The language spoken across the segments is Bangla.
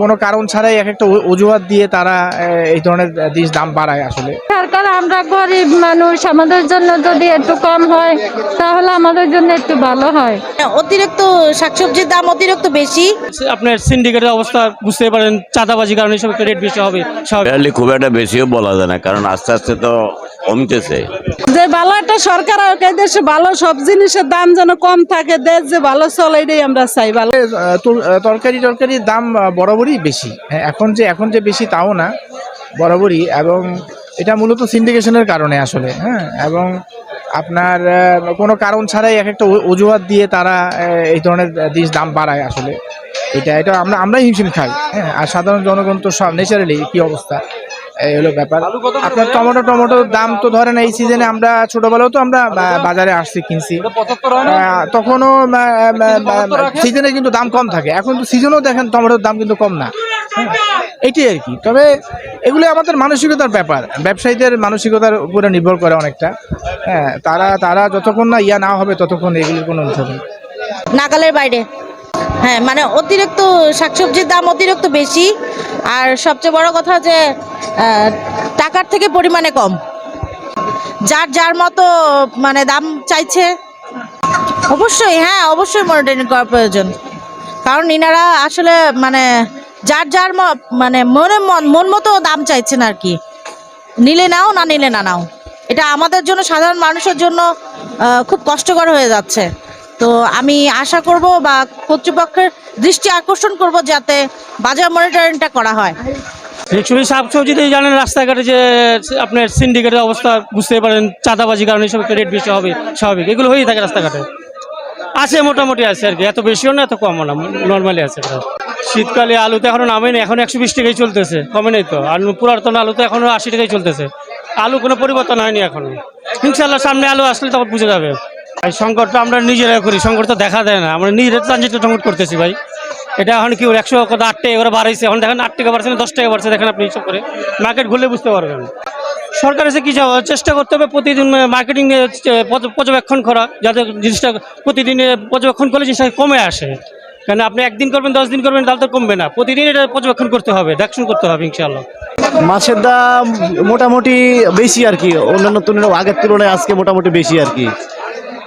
কোনো কারণ ছাড়াই এক একটা অজুহাত দিয়ে তারা এই ধরনের জিনিস দাম বাড়ায় আসলে। সরকার আমরা গরিব মানুষ আমাদের জন্য যদি একটু কম হয় তাহলে আমাদের জন্য একটু ভালো হয়। অতিরিক্ত শাকসবজির দাম অতিরিক্ত বেশি? আপনার সিন্ডিকেটের অবস্থা বুঝতে পারেন চাঁদাবাজি কারণে সব রেট বেশি হবে ফেয়ারলি খুব একটা বেশিও বলা যায় না কারণ আস্তে আস্তে তো কমতেছে। যে ভালো একটা সরকার দেশে ভালো সব জিনিসের দাম যেন কম থাকে দেশ যে ভালো চলে এটাই আমরা চাই ভালো। তরকারি টরকারির দাম বরাবরই বেশি। হ্যাঁ, এখন যে এখন যে বেশি তাও না বরাবরই। এবং এটা মূলত সিন্ডিকেশনের কারণে আসলে হ্যাঁ? এবং আপনার কোনো কারণ ছাড়াই এক একটা অজুহাত দিয়ে তারা এই ধরনের জিনিস দাম বাড়ায় আসলে। এটা এটা আমরা আমরাই হিমশিম খাই হ্যাঁ? আর সাধারণ জনগণ তো সব ন্যাচারালি কি অবস্থা? এই হলো ব্যাপার। আপনার টমেটো টমেটোর দাম তো ধরেন এই সিজনে আমরা ছোটবেলাও তো আমরা বাজারে আসছি কিনছি। তখনও সিজনে কিন্তু দাম কম থাকে। এখন তো সিজনেও দেখেন টমেটোর দাম কিন্তু কম না। এটাই আর কি। তবে এগুলো আমাদের মানসিকতার ব্যাপার। ব্যবসায়ীদের মানসিকতার উপরে নির্ভর করে অনেকটা। হ্যাঁ তারা তারা যতক্ষণ না ইয়া না হবে, ততক্ষণ এগুলির কোনো নেই। নাগালের বাইরে। হ্যাঁ মানে অতিরিক্ত শাকসবজির দাম অতিরিক্ত বেশি। আর সবচেয়ে বড় কথা যে টাকার থেকে পরিমাণে কম। যার যার মতো মানে দাম চাইছে। অবশ্যই হ্যাঁ অবশ্যই মনিটরিং করা প্রয়োজন। কারণ ইনারা আসলে মানে যার যার মানে মনে মন মন মতো দাম চাইছেন আর কি। নিলে নাও, না নিলে না নাও। এটা আমাদের জন্য, সাধারণ মানুষের জন্য খুব কষ্টকর হয়ে যাচ্ছে। তো আমি আশা করব বা কর্তৃপক্ষের দৃষ্টি আকর্ষণ করব যাতে বাজার মনিটরিংটা করা হয়। অ্যাকচুয়ালি শাকসবজিতেই জানেন, রাস্তাঘাটে যে আপনার সিন্ডিকেটের অবস্থা বুঝতে পারেন, চাঁদাবাজি কারণে সব রেট বেশি হবে, স্বাভাবিক। এগুলো হয়েই থাকে রাস্তাঘাটে। আছে, মোটামুটি আছে আর কি। এত বেশিও না, এত কমও না নর্মালি আছে। শীতকালে আলু তো এখনও নামেনি এখন একশো বিশ টাকাই চলতেছে, কমে নেই তো। আর পুরাতন আলু তো এখনও আশি টাকাই চলতেছে। আলু কোনো পরিবর্তন হয়নি এখনও। ইনশাল্লাহ সামনে আলু আসলে তখন বুঝে যাবে। এই সংকটটা আমরা নিজেরা করি, সংকট তো দেখা দেয় না। আমরা নিজেরা ট্রানজিট সংকট করতেছি ভাই। এটা এখন কি একশো আট টাকা করে বাড়াইছে? এখন দেখেন আট টাকা বাড়ছে না দশ টাকা বাড়ছে, দেখেন আপনি হিসাব করে। মার্কেট ঘুরলে বুঝতে পারবেন। সরকার এসে কি চাও? চেষ্টা করতে হবে প্রতিদিন মার্কেটিং পর্যবেক্ষণ করা, যাতে জিনিসটা প্রতিদিন পর্যবেক্ষণ করলে জিনিসটা কমে আসে। কেন আপনি একদিন করবেন, দশ দিন করবেন, তাহলে তো কমবে না। প্রতিদিন এটা পর্যবেক্ষণ করতে হবে, দেখশন করতে হবে ইনশাল্লাহ মাছের দাম মোটামুটি বেশি আর কি। অন্যান্য তুলনায় আগের তুলনায় আজকে মোটামুটি বেশি আর কি।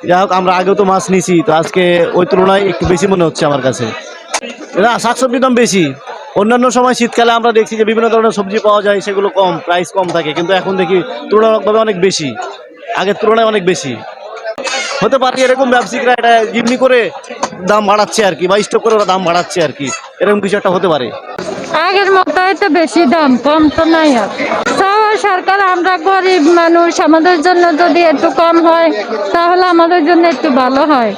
যাই হোক, আমরা আগেও তো মাছ নিছি, তো আজকে ওই তুলনায় একটু বেশি মনে হচ্ছে আমার কাছে। শাকসবজির দাম বেশি। অন্যান্য সময় শীতকালে আমরা দেখছি যে বিভিন্ন ধরনের সবজি পাওয়া যায়, সেগুলো কম প্রাইস কম থাকে। কিন্তু এখন দেখি তুলনামূলকভাবে অনেক বেশি। আগের তুলনায় অনেক বেশি। হতে পারে এরকম ব্যবসায়িকরা এটা জিম্মি করে দাম বাড়াচ্ছে আর কি, বা স্টক করে ওরা দাম বাড়াচ্ছে আর কি। এরকম কিছু একটা হতে পারে। আগের মতো তো বেশি দাম, কম তো নাই আর। সরকার, আমরা গরিব মানুষ, আমাদের জন্য যদি একটু কম হয়, তাহলে আমাদের জন্য একটু ভালো হয়।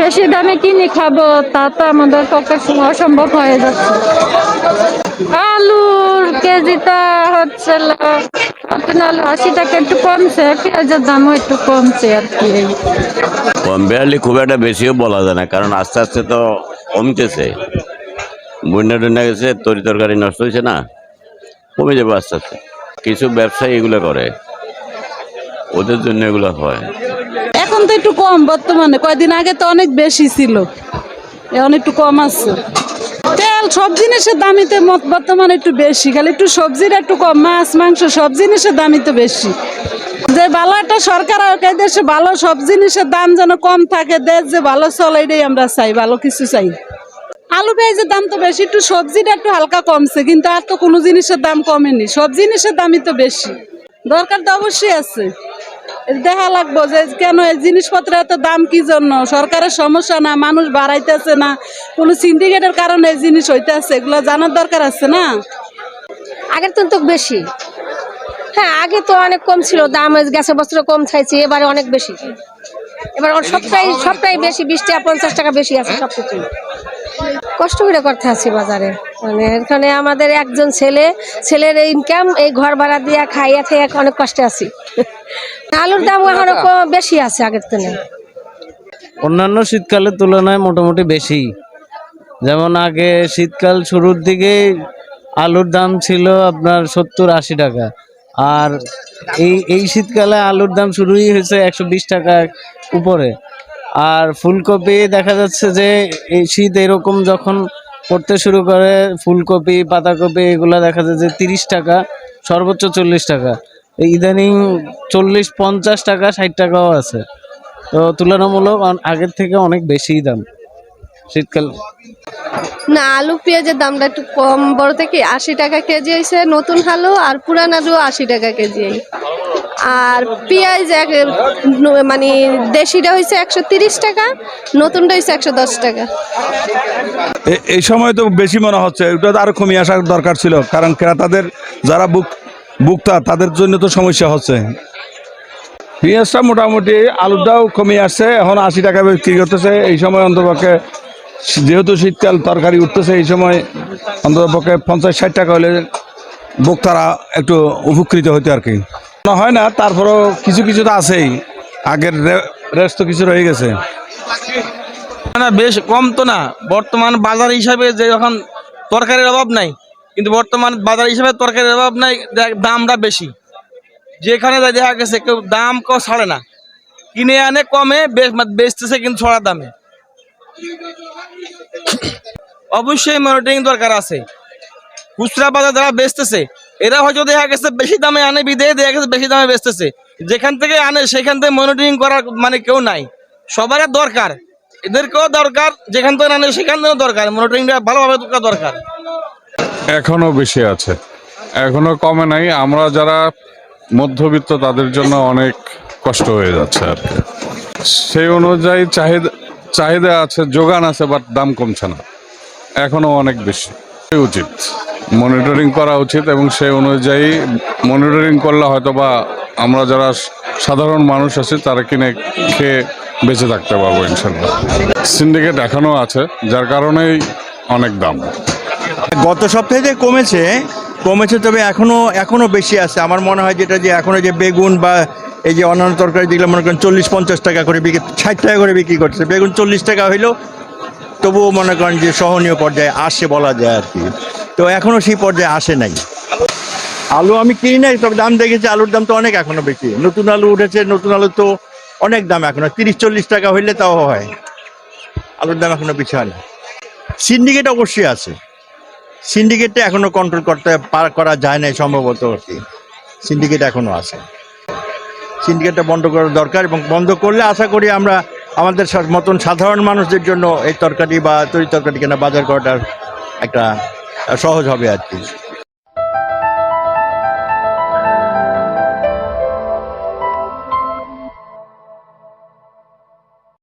বেশি দামে কিনে খাব, তা তো আমাদের পক্ষে অসম্ভব হয়ে যাচ্ছে। আলুর কেজিটা হচ্ছে আলু আশি টাকা একটু কমছে, পেঁয়াজের দামও একটু কমছে আর কি। কম ফেয়ারলি খুব একটা বেশিও বলা যায় না, কারণ আস্তে আস্তে তো কমতেছে। বন্যা টন্যা গেছে, তরি তরকারি নষ্ট হয়েছে না, কমে যাবে আস্তে আস্তে। কিছু ব্যবসায়ী এগুলো করে। ওদের জন্য এগুলো হয়। এখন তো একটু কম, বর্তমানে। কয়দিন আগে তো অনেক বেশি ছিল। এখন একটু কম আছে। তেল, সব জিনিসের দামই তো বর্তমানে একটু বেশি। খালি একটু সবজির একটু কম, মাছ, মাংস, সব জিনিসের দামই তো বেশি। যে ভালো একটা সরকার দেশে ভালো সব জিনিসের দাম যেন কম থাকে, দেশ যে ভালো চলে, এটাই আমরা চাই, ভালো কিছু চাই। আলু পেঁয়াজের দাম তো বেশি, একটু সবজিটা একটু হালকা কমছে, কিন্তু আর তো কোনো জিনিসের দাম কমেনি। সব জিনিসের দামই তো বেশি। দরকার তো অবশ্যই আছে। দেখা লাগবো যে কেন এই জিনিসপত্রের এত দাম কি জন্য? সরকারের সমস্যা না মানুষ বাড়াইতেছে না কোনো সিন্ডিকেটের কারণে এই জিনিস হইতেছে এগুলো জানার দরকার আছে না? আগের তো তো বেশি। হ্যাঁ আগে তো অনেক কম ছিল দাম গ্যাসের বস্ত্র কম চাইছে এবারে অনেক বেশি। এবার সবটাই সবটাই বেশি বিশ টাকা পঞ্চাশ টাকা বেশি আছে সব কিছু কষ্ট করে করতে আছি বাজারে। মানে এখানে আমাদের একজন ছেলে ছেলের ইনকাম এই ঘর ভাড়া দিয়ে খাইয়া থেকে অনেক কষ্টে আছি। আলুর দাম এখনও বেশি আছে আগের তুলনায়। অন্যান্য শীতকালের তুলনায় মোটামুটি বেশি। যেমন আগে শীতকাল শুরুর দিকে আলুর দাম ছিল আপনার সত্তর আশি টাকা। আর এই এই শীতকালে আলুর দাম শুরুই হয়েছে একশো বিশ টাকা উপরে। আর ফুলকপি দেখা যাচ্ছে যে এই শীত এরকম যখন পড়তে শুরু করে, ফুলকপি পাতাকপি এগুলো দেখা যায় যে তিরিশ টাকা, সর্বোচ্চ চল্লিশ টাকা। ইদানিং চল্লিশ, পঞ্চাশ টাকা, ষাট টাকাও আছে। তো তুলনামূলক আগের থেকে অনেক বেশিই দাম শীতকাল। না, আলু পেঁয়াজের দামটা একটু কম। বড় থেকে আশি টাকা কেজি হয়েছে নতুন আলু আর পুরান আলু আশি টাকা কেজি। আর পেঁয়াজ এক মানে দেশিটা হয়েছে একশো তিরিশ টাকা, নতুনটা হয়েছে একশো দশ টাকা। এই সময় তো বেশি মনে হচ্ছে, ওটা তো আরও কমিয়ে আসার দরকার ছিল, কারণ ক্রেতাদের যারা বুক বুকতা তাদের জন্য তো সমস্যা হচ্ছে। পেঁয়াজটা মোটামুটি আলুটাও কমিয়ে আসছে, এখন আশি টাকা বিক্রি করতেছে, এই সময় অন্তপক্ষে যেহেতু শীতকাল তরকারি উঠতেছে, এই সময় অন্ততপক্ষে পঞ্চাশ ষাট টাকা হলে ভোক্তারা একটু উপকৃত হতো আর কি। না হয় না, তারপরেও কিছু কিছু তো আছেই। আগের রেস্ট তো কিছু রয়ে গেছে। না বেশ কম তো না। বর্তমান বাজার হিসাবে যে এখন তরকারির অভাব নাই, কিন্তু বর্তমান বাজার হিসাবে তরকারির অভাব নাই দামটা বেশি। যেখানে দেখা গেছে, কেউ দাম কেউ ছাড়ে না। কিনে আনে, কমে বেচ- বেচতেছে কিন্তু ছড়া দামে। অবশ্যই মনিটরিং দরকার আছে। খুচরা বাজার যারা বেচতেছে এরা হয়তো দেখা গেছে বেশি দামে আনে বিদে দেখা গেছে বেশি দামে বেচতেছে। যেখান থেকে আনে, সেখান থেকে মনিটরিং করার মানে কেউ নাই। সবার দরকার। এদেরকেও দরকার, যেখান থেকে আনে, সেখান থেকেও দরকার। মনিটরিংটা ভালোভাবে করা দরকার। এখনও বেশি আছে। এখনও কমে নাই। আমরা যারা মধ্যবিত্ত, তাদের জন্য অনেক কষ্ট হয়ে যাচ্ছে আর কি। সেই অনুযায়ী চাহিদা চাহিদা আছে, যোগান আছে বাট দাম কমছে না। এখনও অনেক বেশি। উচিত। মনিটরিং করা উচিত এবং সেই অনুযায়ী মনিটরিং করলে হয়তো বা আমরা যারা সাধারণ মানুষ আছি, তারা কিনে খেয়ে বেঁচে থাকতে পারব ইনশাল্লাহ। সিন্ডিকেট এখনও আছে, যার কারণেই অনেক দাম। গত সপ্তাহে যে কমেছে কমেছে তবে এখনও এখনও বেশি আছে। আমার মনে হয় যেটা যে এখনও যে বেগুন বা এই যে অন্যান্য তরকারি যেগুলো মনে করেন চল্লিশ পঞ্চাশ টাকা করে বিক্রি, ষাট টাকা করে বিক্রি করছে। বেগুন চল্লিশ টাকা হইলেও তবুও মনে করেন যে সহনীয় পর্যায়ে আসে বলা যায় আর কি। তো এখনও সেই পর্যায়ে আসে নাই। আলু আমি কিনি নাই, তবে দাম দেখেছি আলুর দাম তো অনেক এখনও বেশি। নতুন আলু উঠেছে, নতুন আলু তো অনেক দাম এখনও, তিরিশ চল্লিশ টাকা হইলে তাও হয়। আলুর দাম এখনও বেশি হয় না সিন্ডিকেট অবশ্যই আছে। সিন্ডিকেটটা এখনও কন্ট্রোল করতে পার- করা যায় না সম্ভবত সিন্ডিকেট এখনও আছে। সিন্ডিকেটটা বন্ধ করা দরকার এবং বন্ধ করলে আশা করি আমরা আমাদের মতন সাধারণ মানুষদের জন্য এই তরকারি বা তরি তরকারি কেনা বাজার করাটার একটা সহজ হবে আর কি।